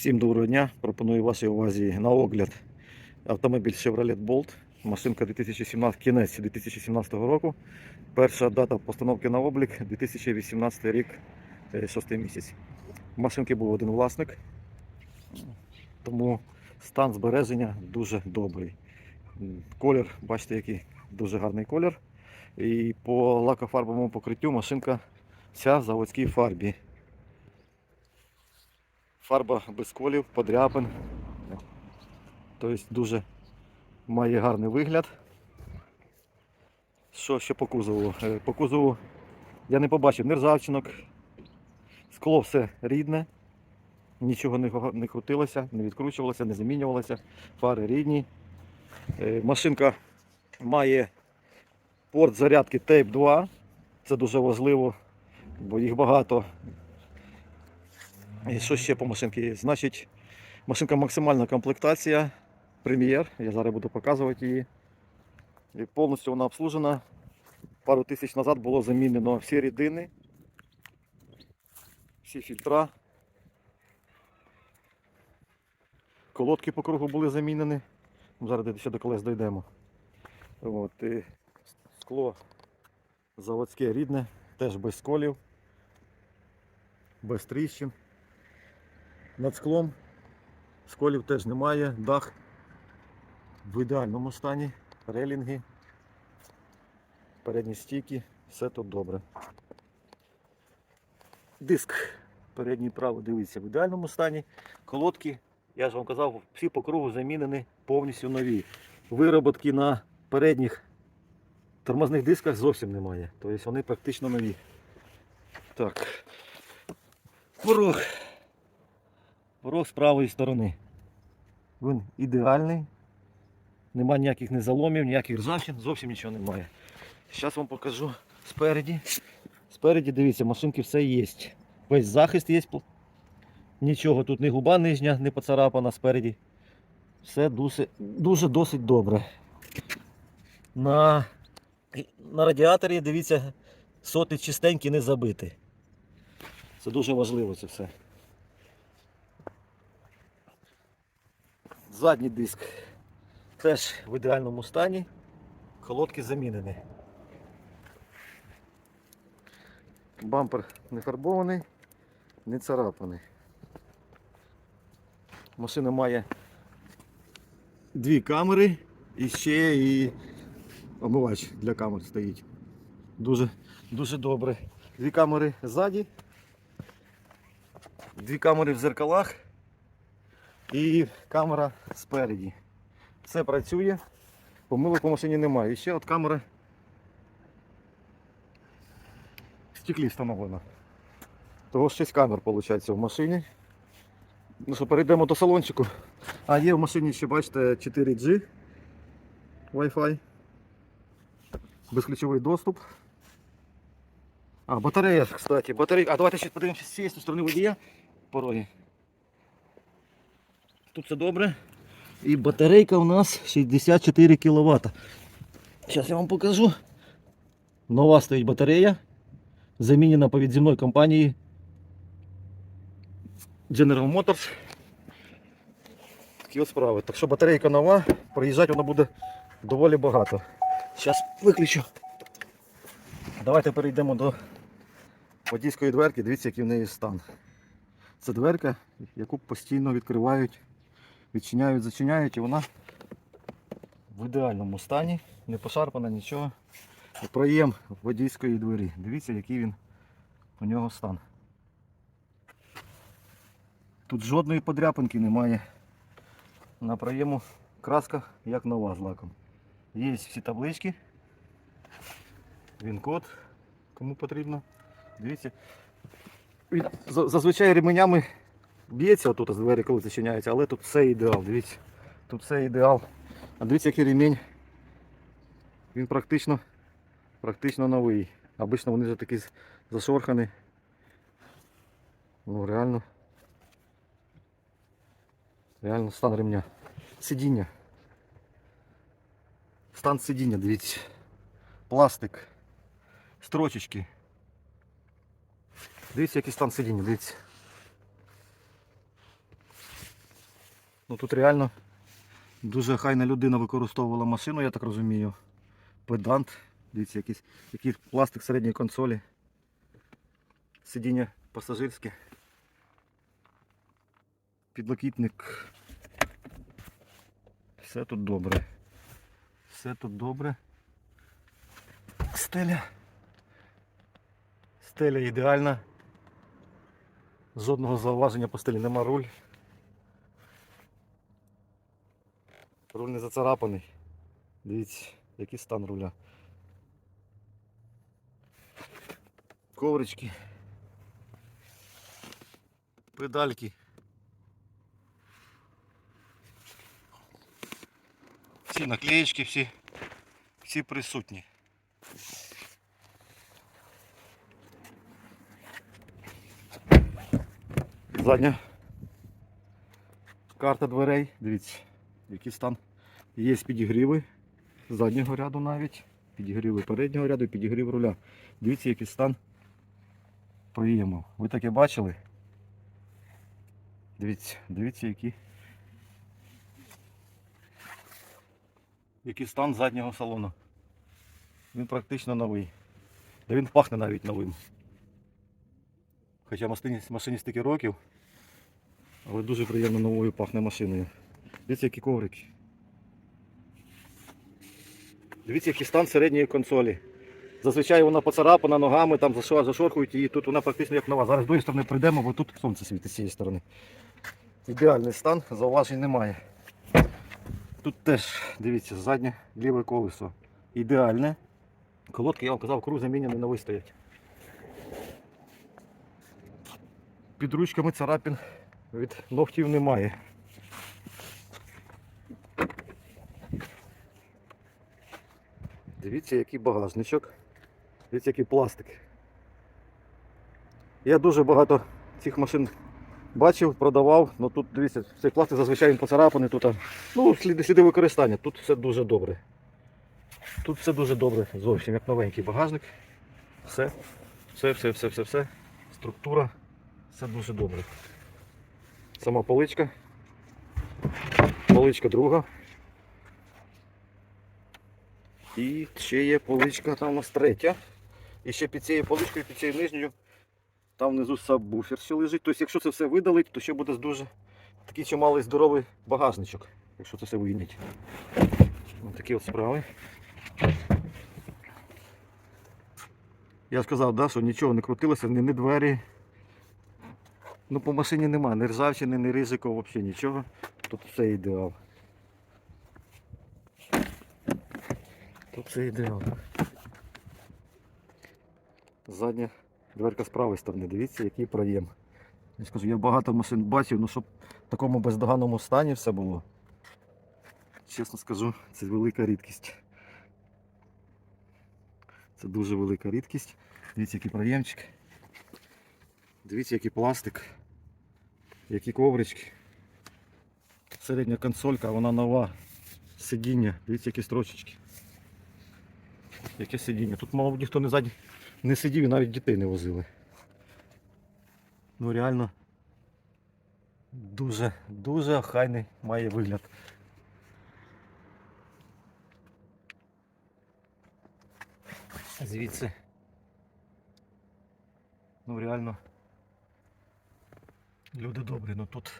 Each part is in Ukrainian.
Всім доброго дня. Пропоную вашій увазі на огляд автомобіль Chevrolet Bolt. Машинка 2017, кінець 2017 року. Перша дата постановки на облік 2018 рік, 6 місяць. У машинки був один власник, тому стан збереження дуже добрий. Колір, бачите, який дуже гарний колір. І по лакофарбовому покриттю машинка вся в заводській фарбі. Фарба без колів, подряпин. Тобто дуже має гарний вигляд. Що ще по кузову? Е, По кузову я не побачив ні ржавчинок. Скло все рідне, нічого не, крутилося, не відкручувалося, не замінювалося. Фари рідні. Е, Машинка має порт зарядки Tape 2. Це дуже важливо, бо їх багато і що ще по машинці є? Значить, машинка максимальна комплектація. Прем'єр. Я зараз буду показувати її. І повністю вона обслужена. Пару тисяч назад було замінено всі рідини, всі фільтра. Колодки по кругу були замінені. Зараз ще до колес дійдемо. От, і скло заводське рідне, теж без сколів, без тріщин. Над склом сколів теж немає, дах в ідеальному стані, релінги, передні стійки, все тут добре. Диск передній правий дивіться в ідеальному стані. Колодки, я ж вам казав, всі по кругу замінені повністю нові. Вироботки на передніх тормозних дисках зовсім немає. Тобто вони практично нові. Так. Порог. Порог з правої сторони. Він ідеальний. Нема ніяких незаломів, ніяких ржавчин, зовсім нічого немає. Зараз вам покажу спереді. Спереді, дивіться, машинки все є. Весь захист є. Нічого тут ні губа нижня, не поцарапана спереді. Все дуже, дуже досить добре. На, на радіаторі, дивіться, соти чистенькі не забиті. Це дуже важливо це все. Задній диск теж в ідеальному стані. Колодки замінені. Бампер не фарбований, не царапаний. Машина має дві камери і ще і омивач для камер стоїть. Дуже, дуже добре. Дві камери ззаді, дві камери в зеркалах і камера спереді. Все працює, помилок у машині немає. І ще от камера в стеклі встановлена. Того 6 камер виходить в машині. Ну що, перейдемо до салончику. А є в машині ще, бачите, 4G Wi-Fi. Безключовий доступ. А, батарея, кстати, батарея. А давайте ще подивимося з цієї сторони водія пороги. Тут все добре. І батарейка у нас 64 кВт. Зараз я вам покажу. Нова стоїть батарея. Замінена по відземної компанії General Motors. Такі справи. Так що батарейка нова, проїжджати вона буде доволі багато. Зараз виключу. Давайте перейдемо до водійської дверки. Дивіться, який в неї стан. Це дверка, яку постійно відкривають, відчиняють, зачиняють, і вона в ідеальному стані, не пошарпана, нічого. І проєм водійської двері. Дивіться, який він у нього стан. Тут жодної подряпинки немає. На проєму краска як нова з лаком. Є всі таблички. Він код, кому потрібно. Дивіться. Зазвичай ременями б'ється отут з двері, коли зачиняється, але тут все ідеал. Дивіться. Тут все ідеал. А дивіться, який ремінь. Він практично, практично новий. Обично вони вже такі зашорхані. Ну реально. Реально стан ремня. Сидіння. Стан сидіння, дивіться. Пластик. Строчечки. Дивіться, який стан сидіння, дивіться. Ну тут реально дуже хайна людина використовувала машину, я так розумію. Педант. Дивіться, якийсь, який пластик середньої консолі. Сидіння пасажирське. Підлокітник. Все тут добре. Все тут добре. Стеля. Стеля ідеальна. Жодного зауваження по стелі нема руль. Руль не зацарапаний. Дивіться, який стан руля. Коврички. Педальки. Всі наклеєчки, всі, всі присутні. Задня карта дверей. Дивіться, який стан. Є підігріви заднього ряду навіть. Підігріви переднього ряду і підігрів руля. Дивіться, який стан проїму. Ви таке бачили? Дивіться, дивіться, який. Який стан заднього салону. Він практично новий. Да він пахне навіть новим. Хоча машині, машині стільки років, але дуже приємно новою пахне машиною. Дивіться, які коврики. Дивіться, який стан середньої консолі. Зазвичай вона поцарапана ногами, там зашо- зашорхують її, тут вона практично як нова. Зараз з тої сторони прийдемо, бо тут сонце світить з цієї сторони. Ідеальний стан, зауважень немає. Тут теж, дивіться, заднє ліве колесо. Ідеальне. Колодки, я вам казав, круг заміняний новий стоять. Під ручками царапін від ногтів немає. Дивіться, який багажничок. Дивіться, який пластик. Я дуже багато цих машин бачив, продавав, але тут дивіться, цей пластик зазвичай він поцарапаний, тут ну, сліди, сліди використання. Тут все дуже добре. Тут все дуже добре, зовсім як новенький багажник. Все, все, все, все, все, все. Структура, все дуже добре. Сама поличка. Поличка друга. І ще є поличка там у нас третя. І ще під цією поличкою, під цією нижньою, там внизу сабвуфер ще лежить. Тобто, якщо це все видалить, то ще буде дуже такий чималий здоровий багажничок, якщо це все вийнять. Ось такі от справи. Я сказав, да, що нічого не крутилося, ні, ні двері. Ну по машині нема, ні ржавчини, ні ризику, взагалі нічого. Тут все ідеал. Тут все ідеал. Задня дверка з правої сторони, дивіться, який проєм. Я скажу, я багато машин бачив, ну щоб в такому бездоганному стані все було. Чесно скажу, це велика рідкість. Це дуже велика рідкість. Дивіться, який проємчик. Дивіться, який пластик, які коврички. Середня консолька, вона нова. Сидіння, дивіться, які строчечки. Яке сидіння. Тут, мабуть, ніхто не ззаді не сидів і навіть дітей не возили. Ну реально дуже, дуже охайний має вигляд. Звідси. Ну реально. Люди добрі, ну тут.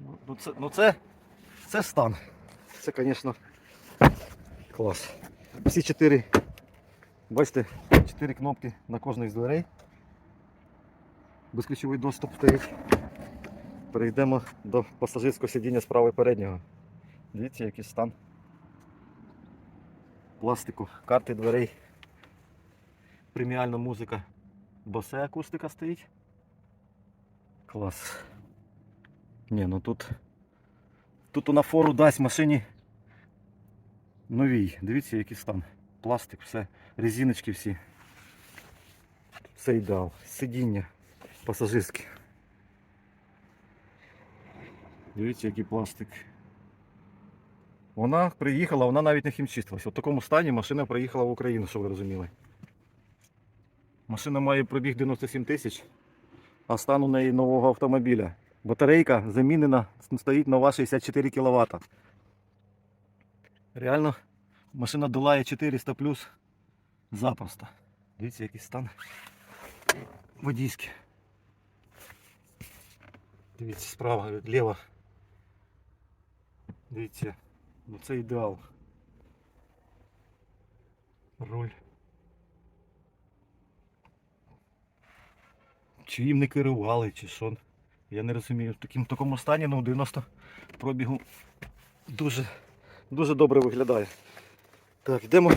Ну, ну це, ну це, це стан. Це, звісно, клас. Всі чотири, бачите, чотири кнопки на кожних з дверей. Безключовий доступ стоїть. Перейдемо до пасажирського сидіння і переднього. Дивіться, який стан пластику, карти дверей, преміальна музика, босе акустика стоїть. Клас. Ні, ну тут тут на фору дасть машині новій. Дивіться, який стан. Пластик, все, резиночки всі. Все ідеал. Сидіння пасажирське. Дивіться, який пластик. Вона приїхала, вона навіть не хімчистилась. В такому стані машина приїхала в Україну, щоб ви розуміли. Машина має пробіг 97 тисяч, а стан у неї нового автомобіля. Батарейка замінена, стоїть нова 64 кВт. Реально машина долає 400 плюс запросто. Дивіться, який стан водійський. Дивіться, справа, ліва. Дивіться, ну це ідеал. Руль. Чи їм не керували, чи що. Я не розумію. В такому, стані, ну 90 пробігу дуже, дуже добре виглядає. Так, йдемо,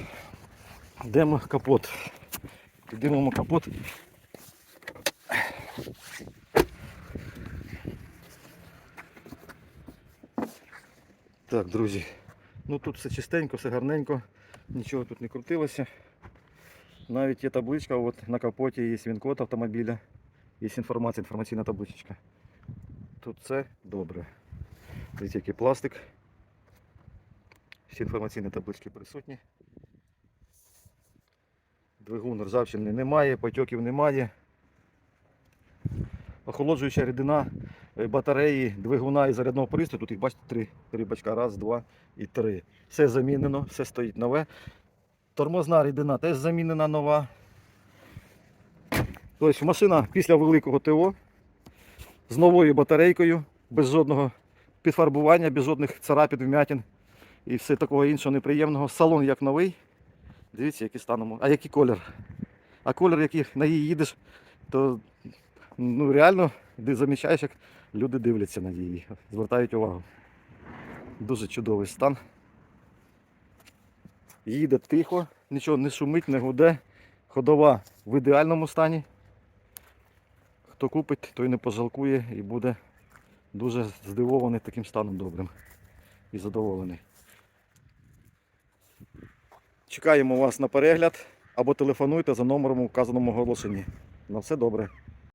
йдемо капот. Підіймемо капот. Так, друзі. Ну тут все чистенько, все гарненько, нічого тут не крутилося. Навіть є табличка, от на капоті є він-код автомобіля, є інформація, інформаційна табличка. Тут все добре. Дивіться, який пластик. Всі інформаційні таблички присутні. Двигун ржавчини немає, потьоків немає. Охолоджуюча рідина е, батареї, двигуна і зарядного пристрою. Тут їх бачите три, три бачка. Раз, два і три. Все замінено, все стоїть нове. Тормозна рідина теж замінена нова. Тобто машина після великого ТО з новою батарейкою, без жодного підфарбування, без жодних царапин, вмятин і все такого іншого неприємного. Салон як новий. Дивіться, який станом. А який колір? А колір, який на її їдеш, то ну, реально ти замічаєш, як люди дивляться на її, звертають увагу. Дуже чудовий стан. Їде тихо, нічого не шумить, не гуде. Ходова в ідеальному стані. Хто купить, той не пожалкує і буде дуже здивований таким станом добрим і задоволений. Чекаємо вас на перегляд або телефонуйте за номером указаному оголошенні. На все добре.